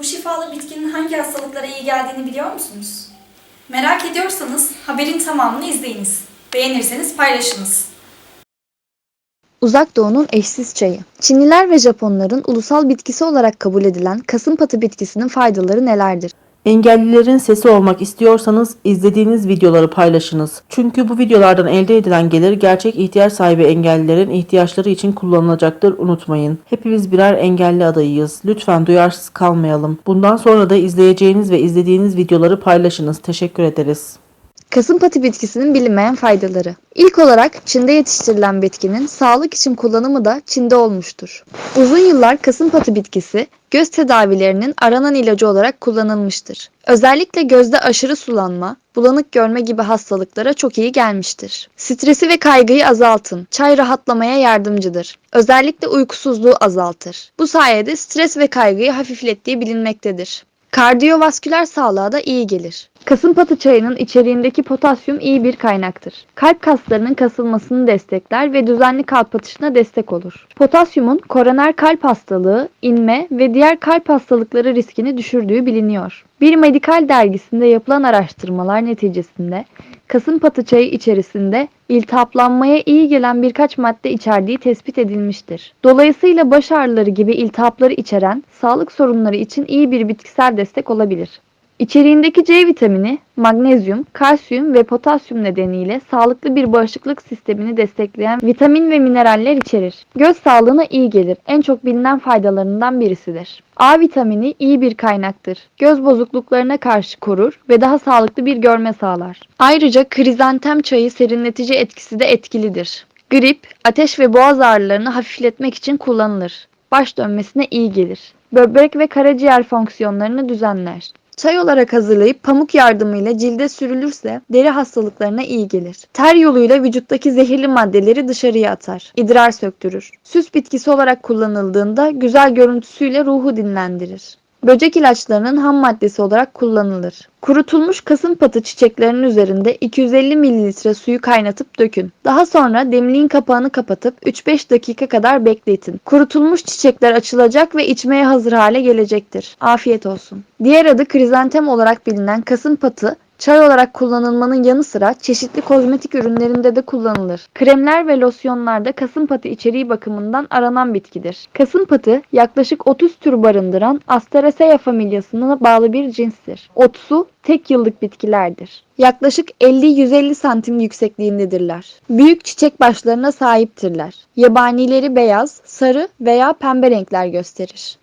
Bu şifalı bitkinin hangi hastalıklara iyi geldiğini biliyor musunuz? Merak ediyorsanız haberin tamamını izleyiniz. Beğenirseniz paylaşınız. Uzak Doğu'nun eşsiz çayı. Çinliler ve Japonların ulusal bitkisi olarak kabul edilen kasımpatı bitkisinin faydaları nelerdir? Engellilerin sesi olmak istiyorsanız izlediğiniz videoları paylaşınız. Çünkü bu videolardan elde edilen gelir gerçek ihtiyaç sahibi engellilerin ihtiyaçları için kullanılacaktır unutmayın. Hepimiz birer engelli adayıyız. Lütfen duyarsız kalmayalım. Bundan sonra da izleyeceğiniz ve izlediğiniz videoları paylaşınız. Teşekkür ederiz. Kasımpatı bitkisinin bilinmeyen faydaları. İlk olarak Çin'de yetiştirilen bitkinin sağlık için kullanımı da Çin'de olmuştur. Uzun yıllar kasımpatı bitkisi göz tedavilerinin aranan ilacı olarak kullanılmıştır. Özellikle gözde aşırı sulanma, bulanık görme gibi hastalıklara çok iyi gelmiştir. Stresi ve kaygıyı azaltın. Çay rahatlamaya yardımcıdır. Özellikle uykusuzluğu azaltır. Bu sayede stres ve kaygıyı hafiflettiği bilinmektedir. Kardiyovasküler sağlığa da iyi gelir. Kasımpatı çayının içeriğindeki potasyum iyi bir kaynaktır. Kalp kaslarının kasılmasını destekler ve düzenli kalp atışına destek olur. Potasyumun koroner kalp hastalığı, inme ve diğer kalp hastalıkları riskini düşürdüğü biliniyor. Bir medikal dergisinde yapılan araştırmalar neticesinde kasımpatı çayı içerisinde iltihaplanmaya iyi gelen birkaç madde içerdiği tespit edilmiştir. Dolayısıyla baş ağrıları gibi iltihapları içeren sağlık sorunları için iyi bir bitkisel destek olabilir. İçeriğindeki C vitamini, magnezyum, kalsiyum ve potasyum nedeniyle sağlıklı bir bağışıklık sistemini destekleyen vitamin ve mineraller içerir. Göz sağlığına iyi gelir. En çok bilinen faydalarından birisidir. A vitamini iyi bir kaynaktır. Göz bozukluklarına karşı korur ve daha sağlıklı bir görme sağlar. Ayrıca krizantem çayı serinletici etkisi de etkilidir. Grip, ateş ve boğaz ağrılarını hafifletmek için kullanılır. Baş dönmesine iyi gelir. Böbrek ve karaciğer fonksiyonlarını düzenler. Çay olarak hazırlayıp pamuk yardımıyla cilde sürülürse deri hastalıklarına iyi gelir. Ter yoluyla vücuttaki zehirli maddeleri dışarıya atar. İdrar söktürür. Süs bitkisi olarak kullanıldığında güzel görüntüsüyle ruhu dinlendirir. Böcek ilaçlarının ham maddesi olarak kullanılır. Kurutulmuş kasımpatı çiçeklerinin üzerinde 250 ml suyu kaynatıp dökün. Daha sonra demliğin kapağını kapatıp 3-5 dakika kadar bekletin. Kurutulmuş çiçekler açılacak ve içmeye hazır hale gelecektir. Afiyet olsun. Diğer adı krizantem olarak bilinen kasımpatı Çay olarak kullanılmanın yanı sıra çeşitli kozmetik ürünlerinde de kullanılır. Kremler ve losyonlarda kasımpatı içeriği bakımından aranan bitkidir. Kasımpatı yaklaşık 30 tür barındıran Asteraceae familyasına bağlı bir cinstir. Otsu tek yıllık bitkilerdir. Yaklaşık 50-150 santim yüksekliğindedirler. Büyük çiçek başlarına sahiptirler. Yabanileri beyaz, sarı veya pembe renkler gösterir.